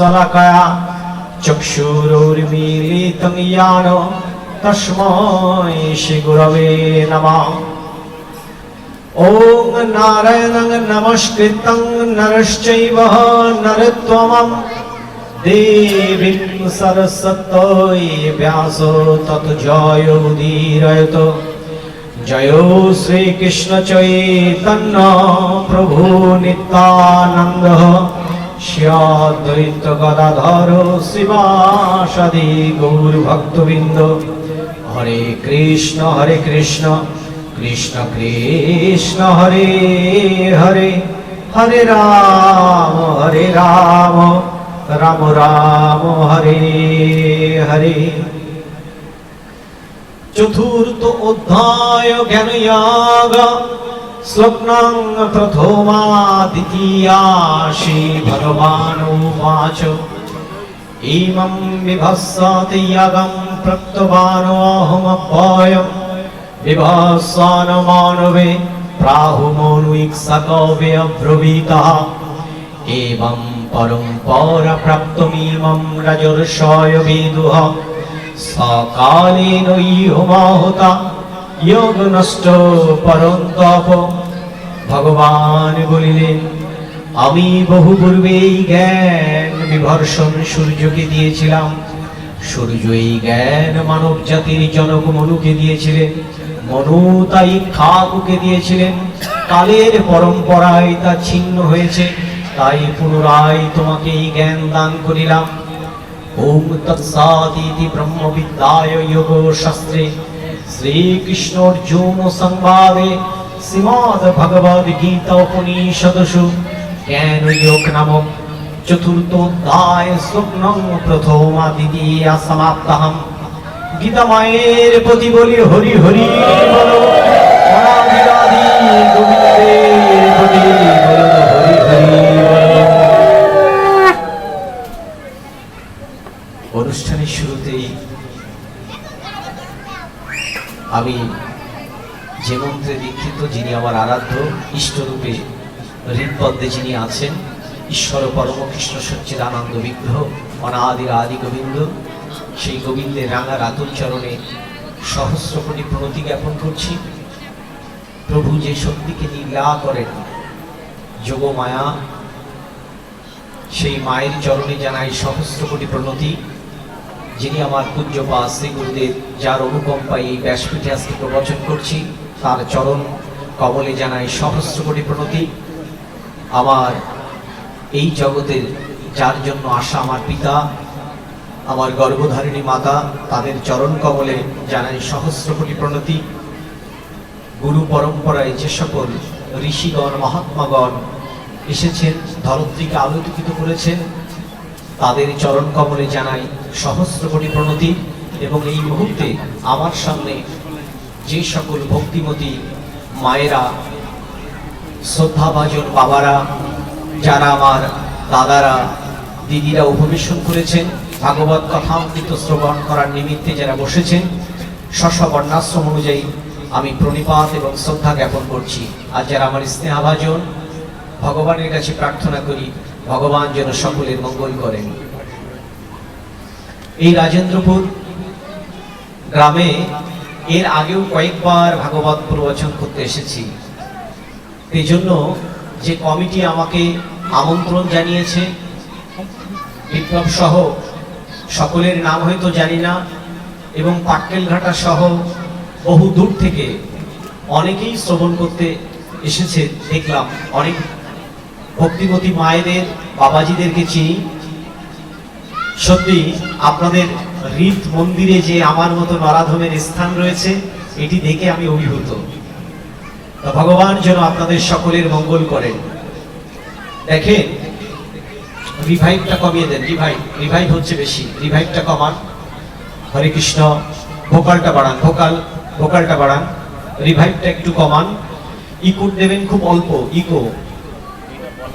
स्वलकया चक्षुरुर्मीलितं यान तस्मै श्रीगुरवे नमः ॐ नारायणं नमस्कृतं नरश्चैव नरत्वमम् देवीं सरस्वत्यै व्यासो तत् जयोदीरयत जयो श्रीकृष्ण चैतन्य प्रभु नित्यानन्द শিয়দ্বৈত গদাধর শিবাসাদি গৌর ভক্তবৃন্দ হরে কৃষ্ণ হরে কৃষ্ণ কৃষ্ণ কৃষ্ণ, হরে হরে হরে রাম হরে রাম রাম রাম, হরে হরে। চতুর্থ অধ্যায় জ্ঞান स्वप्नं प्रथमादितीया श्रीभगवानुवाच इमं विभस्सति यगं प्रक्तवानोऽहमभयम् विभस्वानमानवे प्राहुमोनुक्सकव्यब्रवीतः एवं परम्परप्राप्तमिमं रजुर्षय विदुः सकालेन इहुमाहुता योगनष्टो परन्तप ভগবান বলিলেন আমি বহু পূর্বেই জ্ঞান বিভর্ষণ সূর্যকে দিয়েছিলাম। সূর্য এই জ্ঞান মানব জাতির জনক মনুকে দিয়েছিলেন, মনু তাই খাগুকে দিয়েছিলেন। কালের পরম্পরায় তা ছিন্ন হয়েছে, তাই পুনরায় তোমাকে এই জ্ঞান দান করিলাম। ওম তৎসাদিতি ব্রহ্মবিদ্যায় যোগ শাস্ত্রে শ্রীকৃষ্ণ অর্জুন সংবাদে শ্রীমদ ভগবদ গীতা উপনিষদসু, জ্ঞান যোগ নামক চতুর্থ অধ্যায় স্বপ্ন প্রথমা দ্বিতীয়া সমাপ্তাহম গীতা মায়ের প্রতি বলি হরি হরি বলো অনাদিরাদি হরি হরি বলো অনুষ্ঠানের শুরুতেই আমি যে মন্ত্রে দীক্ষিত যিনি আমার আরাধ্য ইষ্টরূপে হৃদপদ্মে যিনি আছেন, ঈশ্বর পরম কৃষ্ণ সচ্চিদ আনন্দ বিগ্রহ অনাদির আদি গোবিন্দ, সেই গোবিন্দের রাঙা রাতুল চরণে সহস্র কোটি প্রণতি জ্ঞাপন করছি। প্রভু যে শক্তিকে লীলা করেন, যোগ মায়া, সেই মায়ের চরণে জানাই সহস্র কোটি প্রণতি। যিনি আমার পূজ্যপা শ্রী গুরুদেব যার অনুকম্পায় এই ব্যাসপীঠে আজকে প্রবচন করছি, তার চরণ কবলে জানাই সহস্র কোটি প্রণতি। আমার এই জগতের যার জন্য আসা আমার পিতা, আমার গর্ভধারিণী মাতা, তাদের চরণ কমলে জানাই সহস্র কোটি প্রণতি। গুরু পরম্পরায় যে সকল ঋষিগণ, মহাত্মাগণ এসেছেন, ধরত্রীকে আলোকিত করেছেন, তাদের চরণ কমলে জানাই সহস্র কোটি প্রণতি এবং এই মুহূর্তে আমার সামনে যে সকল ভক্তিমতী মায়েরা শ্রদ্ধাভাজন বাবারা, যারা আমার দাদারা, দিদিরা উপবেশন করেছেন, ভাগবত কথামৃত শ্রবণ করার নিমিত্তে যারা বসেছেন বর্ণাশ্রম অনুযায়ী আমি প্রণিপাত এবং শ্রদ্ধা জ্ঞাপন করছি। আর যারা আমার স্নেহাভাজন, ভগবানের কাছে প্রার্থনা করি, ভগবান যেন সকলের মঙ্গল করেন। এই রাজেন্দ্রপুর গ্রামে এর আগেও কয়েকবার ভাগবত প্রবচন করতে এসেছি। এই জন্য যে কমিটি আমাকে আমন্ত্রণ জানিয়েছে, বিপ্লব সহ সকলের নাম হয়তো জানি না, এবং পাটকেলঘাটা সহ বহু দূর থেকে অনেকেই শ্রবণ করতে এসেছে, দেখলাম অনেক ভক্তিমতী মায়েদের, বাবাজিদেরকে চিনি। সত্যি, আপনাদের হৃদ মন্দিরে যে আমার মতো নরাধমের স্থান রয়েছে, এটি দেখে আমি অভিভূত। ভগবান যেন আপনাদের সকলের মঙ্গল করেন দেখেন রিভাইভটা কমিয়ে দেন রিভাইভ রিভাইভ হচ্ছে বেশি রিভাইভটা কমান। হরে কৃষ্ণ ভোকালটা বাড়ান ভোকাল ভোকালটা বাড়ান রিভাইভটা একটু কমান। ইকোট দেবেন খুব অল্প ইকো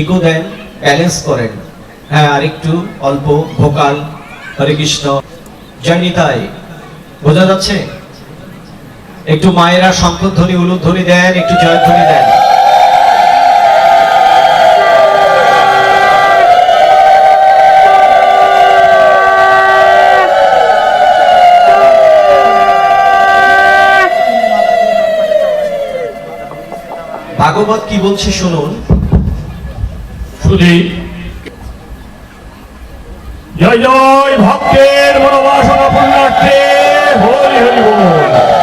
ইকো দেন ব্যালেন্স করেন। হ্যাঁ আর একটু অল্প ভোকাল হরে কৃষ্ণ। জয়নিতাই বোঝা যাচ্ছে? একটু মায়েরা শঙ্করধ্বনি উলুধ্বনি দেন, একটু জয়ধ্বনি দেন। ভাগবত কি বলছে শুনুন। শুধু জয় জয় ভক্তের মনোবাসনা পুণ্যার্থে, হরি হরি বল।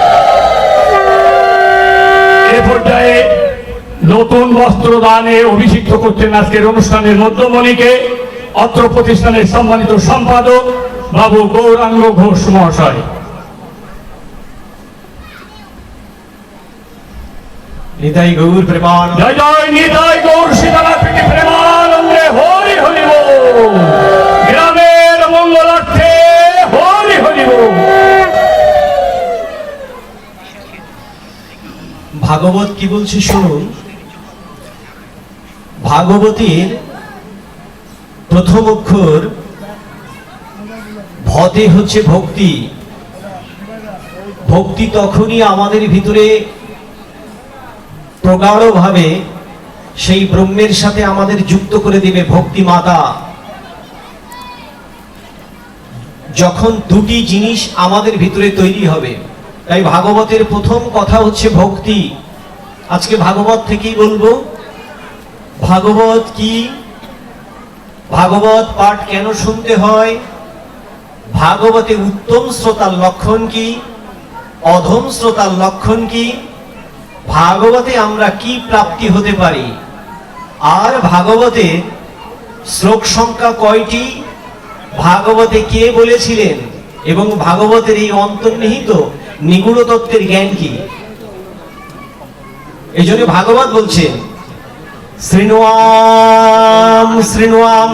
নতুন বস্ত্র দানে অভিষিক্ত করছেন আজকের অনুষ্ঠানের মধ্যমণিকে অত্র প্রতিষ্ঠানের সম্মানিত সম্পাদক বাবু গৌরাঙ্গ ঘোষ মহাশয়। নিতাই গৌর প্রেমান জয় জয় নিতাই গৌর সীতানাথ প্রেমানন্দে হরি হরি গ্রামের মঙ্গলার্থে হরি হরি ভাগবত কি বলছে শুনুন? ভাগবতীর প্রথম অক্ষর ভতে হচ্ছে ভক্তি। ভক্তি তখনই আমাদের ভিতরে প্রগাঢ়ভাবে সেই ব্রহ্মের সাথে আমাদের যুক্ত করে দিবে ভক্তি মাতা। যখন দুটি জিনিস আমাদের ভিতরে তৈরি হবে, তাই ভাগবতের প্রথম কথা হচ্ছে ভক্তি। আজকে ভাগবত থেকেই বলব ভাগবত কি? ভাগবত পাঠ কেন শুনতে হয়? ভাগবতে উত্তম শ্রোতার লক্ষণ কি? অধম শ্রোতার লক্ষণ কি? ভাগবতে আমরা কি প্রাপ্তি হতে পারি? আর ভাগবতে শ্লোক সংখ্যা কয়টি? ভাগবতে কে বলেছিলেন? এবং ভাগবতের এই অন্তর্নিহিত নিগুড় তত্ত্বের জ্ঞান কি? এই জন্য ভাগবত বলছেন শৃণুয়াম শৃণুয়াম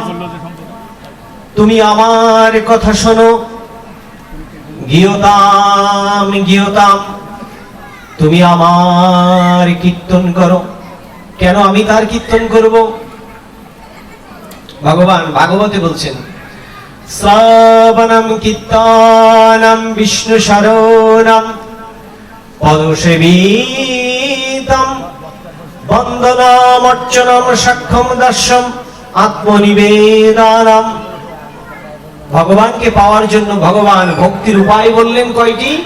তুমি আমার কথা শোনো। গিয়তাম গিয়তাম, তুমি আমার কীর্তন করো। কেন আমি তার কীর্তন করব? ভগবান ভাগবতে বলছেন, শ্রাবণম কীর্তনম বিষ্ণু শরণম পদসেবিতম বন্দনাম, অর্চনম সক্ষম দর্শম আত্মনিবেদনম। ভগবানকে পাওয়ার জন্য ভগবান ভক্তির উপায় বললেন কয়টি?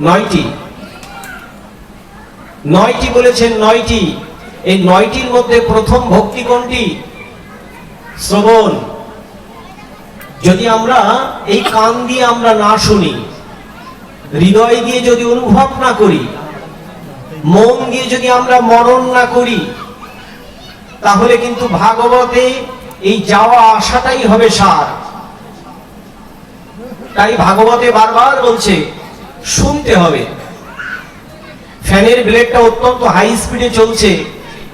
নয়টি। নয়টি বলেছেন নয়টি। এই নয়টির মধ্যে প্রথম ভক্তি কোনটি? শ্রবণ। যদি আমরা এই কান দিয়ে আমরা না শুনি, হৃদয় দিয়ে যদি অনুভব না করি মন দিয়ে যদি আমরা মরণ না করি, তাহলে কিন্তু ভাগবতে এই যাওয়া আসাটাই হবে সার। তাই ভাগবতে বারবার বলছে, শুনতে হবে। ফ্যানের ব্লেডটা অত্যন্ত হাই স্পিডে চলছে।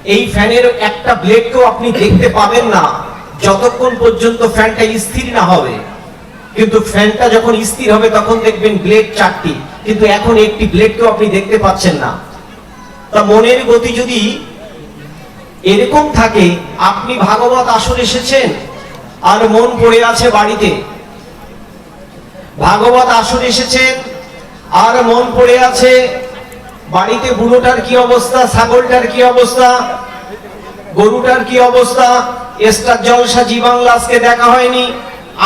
এই ফ্যানের একটা ব্লেডকেও আপনি দেখতে পাবেন না, যতক্ষণ পর্যন্ত ফ্যানটা স্থির না হবে। কিন্তু ফ্যানটা যখন স্থির হবে, তখন দেখবেন ব্লেড চারটি। কিন্তু এখন একটি ব্লেডকেও আপনি দেখতে পাচ্ছেন না। তা মনের গতি যদি এরকম থাকে, আপনি ভাগবত আসর এসেছেন আর মন পড়ে আছে বাড়িতে। ভাগবত আসর এসেছেন আর মন পড়ে আছে বাড়িতে বুড়োটার কি অবস্থা, ছাগলটার কি অবস্থা, গরুটার কি অবস্থা? স্টার জলসা জি বাংলা আজকে দেখা হয়নি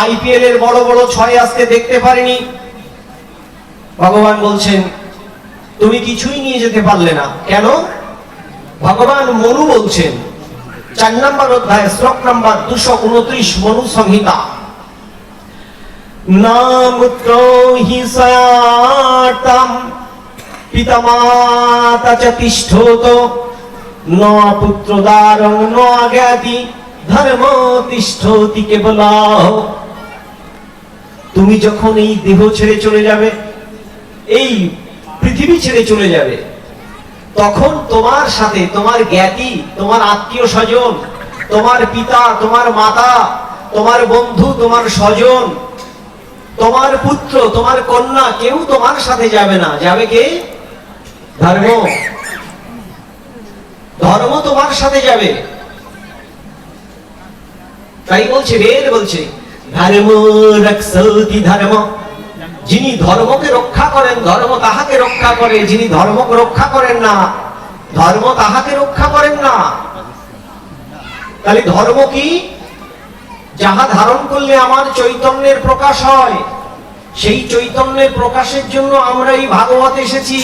আইপিএল এর বড় বড় ছয় আজকে দেখতে পারিনি। ভগবান বলছেন তুমি কিছুই নিয়ে যেতে পারলে না। কেন? ভগবান মনু বলছেন, চার নম্বর অধ্যায়, শ্লোক নম্বর দুশো উনত্রিশ, মনু সংহিতা। সয়াতাম, পিতামাতা চ তিষ্ঠত, ন পুত্রদারং ন জ্ঞাতি ধর্ম তিষ্ঠতি কেবল তুমি যখন এই দেহ ছেড়ে চলে যাবে, এই পৃথিবী ছেড়ে চলে যাবে। তখন তোমার সাথে তোমার জ্ঞাতি, তোমার আত্মীয় স্বজন, তোমার পিতা, তোমার মাতা, তোমার বন্ধু, তোমার স্বজন, তোমার পুত্র, তোমার কন্যা, কেউ তোমার সাথে যাবে না। যাবে কে? ধর্ম। ধর্ম তোমার সাথে যাবে। তাই বলছে, বেদ বলছে, ধর্ম রক্ষতি ধর্ম? যিনি ধর্মকে রক্ষা করেন, ধর্ম তাহাকে রক্ষা করে। যিনি ধর্মকে রক্ষা করেন না, ধর্ম তাহাকে রক্ষা করেন না। তাহলে ধর্ম কি? যাহা ধারণ করলে আমার চৈতন্যের প্রকাশ হয়, সেই চৈতন্যের প্রকাশের জন্য আমরা এই ভাগবত এসেছি।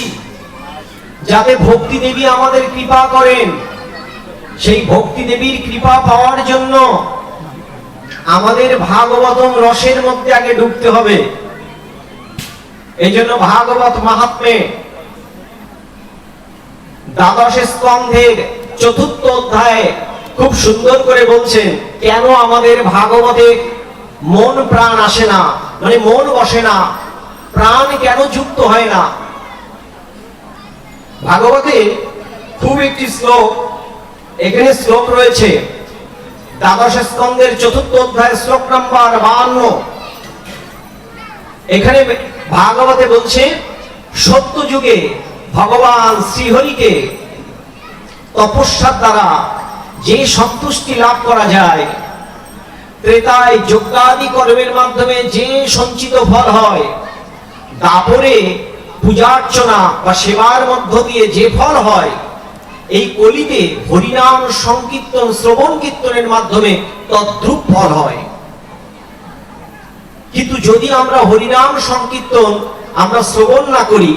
যাতে ভক্তি দেবী আমাদের কৃপা করেন, সেই ভক্তি দেবীর কৃপা পাওয়ার জন্য আমাদের ভাগবতম রসের মধ্যে আগে ঢুকতে হবে। এই জন্য ভাগবত মাহাত্মে দ্বাদশ স্কন্ধের চতুর্থ অধ্যায়ে খুব সুন্দর করে বলছেন, কেন আমাদের ভাগবতে মন প্রাণ আসে না? মানে মন বসে না। প্রাণ কেন যুক্ত হয় না? ভাগবতে খুব একটি শ্লোক, এখানে শ্লোক রয়েছে, দ্বাদশ স্কন্ধের চতুর্থ অধ্যায় শ্লোক নাম্বার বাহান্ন। এখানে ভাগবতে বলছে সত্য যুগে ভগবান শ্রীহরিকে তপস্যার দ্বারা যে সন্তুষ্টি লাভ করা যায়, ত্রেতায় যজ্ঞাদি কর্মের মাধ্যমে যে সঞ্চিত ফল হয়, দাপরে পূজার্চনা বা সেবার মধ্য দিয়ে যে ফল হয়, এই কলিতে হরিনাম সংকীর্তন, শ্রবণ কীর্তনের মাধ্যমে তদ্রুপ ফল হয়। কিন্তু যদি আমরা হরিনাম সংকীর্তন আমরা শ্রবণ না করি,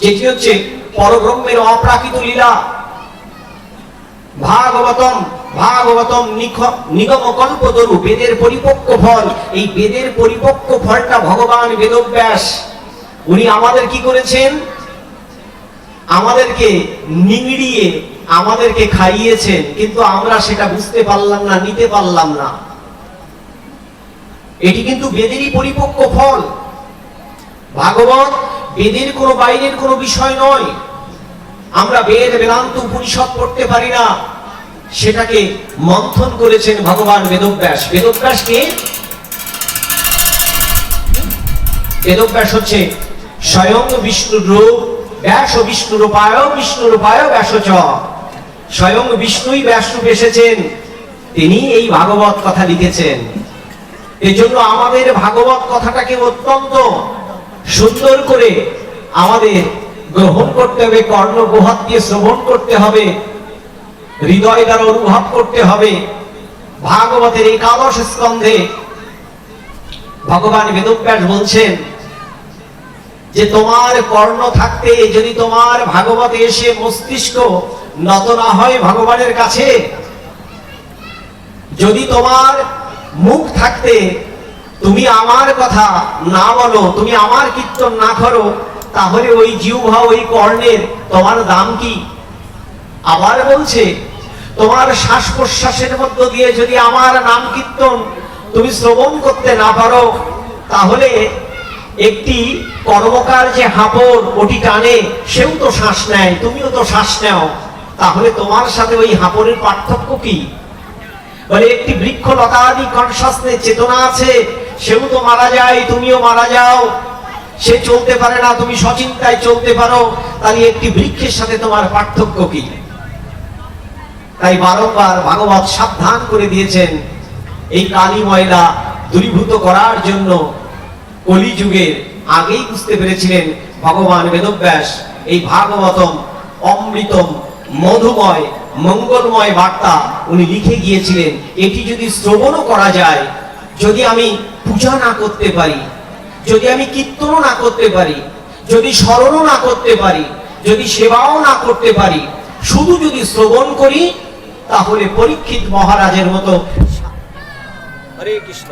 যেটি হচ্ছে পরব্রহ্মের অপ্রাকৃত লীলা। ভাগবতম ভাগবতম নিগম কল্পতরু বেদের পরিপক্ক ফল। এই বেদের পরিপক্ক ফলটা ভগবান বেদব্যাস। উনি আমাদের কি করেছেন? আমাদেরকে নিংড়িয়ে, আমাদেরকে খাইয়েছেন, কিন্তু আমরা সেটা বুঝতে পারলাম না, নিতে পারলাম না। এটি কিন্তু বেদেরই পরিপক্ক ফল। ভাগবত বেদের কোনো বাইরের কোনো বিষয় নয়। আমরা বেদ, বেদান্ত উপনিষদ পড়তে পারি না। সেটাকে মন্থন করেছেন ভগবান বেদব্যাস। বেদব্যাসকে বেদব্যাস হচ্ছে স্বয়ং বিষ্ণুর রূপ, ব্যাস ও বিষ্ণু রূপায় বিষ্ণু রূপায় ব্যাস স্বয়ং বিষ্ণুই ব্যাস রূপ এসেছেন। তিনি এই ভাগবত কথা লিখেছেন। এই জন্য আমাদের ভাগবত কথাটাকে অত্যন্ত সুন্দর করে আমাদের গ্রহণ করতে হবে কর্ণ গোহাত দিয়ে শ্রবণ করতে হবে, হৃদয় দ্বারা অনুভব করতে হবে। ভাগবতের একাদশ স্কন্ধে ভগবান বেদব্যাস বলছেন যে, তোমার কর্ণ থাকতে যদি তোমার ভাগবতে এসে মস্তিষ্ক নত না হয় ভগবানের কাছে, যদি তোমার মুখ থাকতে তুমি আমার কথা না বলো, তুমি আমার কীর্তন না করো, তাহলে ওই জিহ্বা, ওই কর্ণের তোমার দাম কি? আবার বলছে, তোমার শ্বাস প্রশ্বাসের মধ্য দিয়ে যদি আমার নাম কীর্তন তুমি শ্রবণ করতে না পারো, তাহলে একটি কর্মকার যে হাঁপড় ওটি টানে, সেও তো শ্বাস নেয়, তুমিও তো শ্বাস নেও। তাহলে তোমার সাথে ওই হাঁপড়ের পার্থক্য কি? বলে, একটি বৃক্ষ লতাদি কনসাসনে চেতনা আছে, সেও তো মারা যায়, তুমিও মারা যাও। সে চলতে পারে না, তুমি সচিন্তায় চলতে পারো, তাহলে একটি বৃক্ষের সাথে তোমার পার্থক্য কি? তাই বারংবার ভাগবত সাবধান করে দিয়েছেন, এই কালী ময়লা দূরীভূত করার জন্য কলিযুগের আগেই বুঝতে পেরেছিলেন ভগবান বেদব্যাস, এই ভাগবতম অমৃতম মধুময় মঙ্গলময় বার্তা উনি লিখে গিয়েছিলেন। এটি যদি শ্রবণও করা যায়, যদি আমি পূজা না করতে পারি, যদি আমি কীর্তনও না করতে পারি, যদি স্মরণও না করতে পারি, যদি সেবাও না করতে পারি, শুধু যদি শ্রবণ করি, তাহলে পরীক্ষিত মহারাজের মতো হরে কৃষ্ণ।